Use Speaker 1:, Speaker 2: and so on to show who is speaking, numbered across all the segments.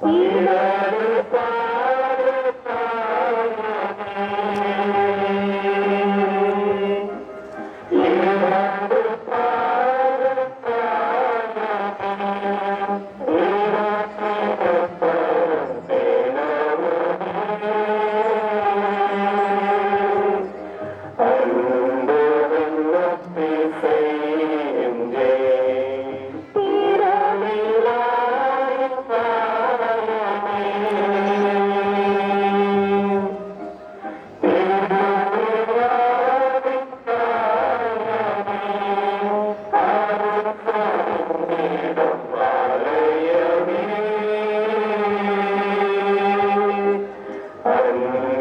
Speaker 1: Sim. Amen.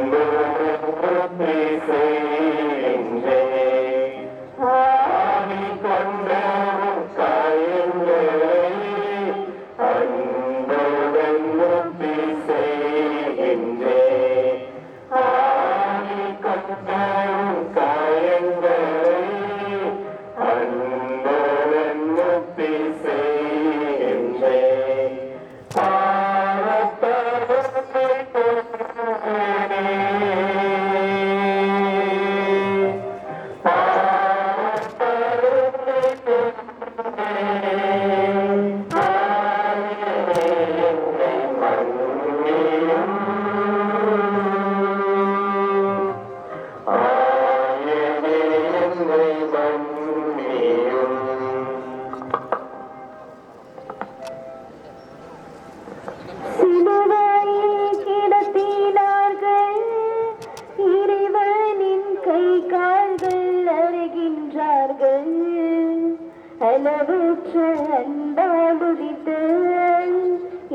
Speaker 1: அளவுற்ற அன்பால் உதித்த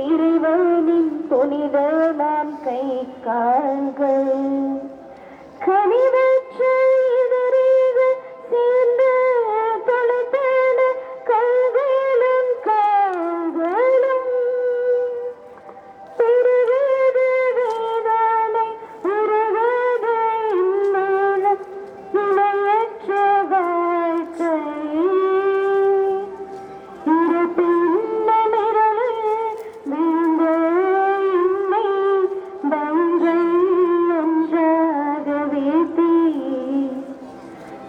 Speaker 1: இறைவனின் புனிதமாம் கை கால்கள்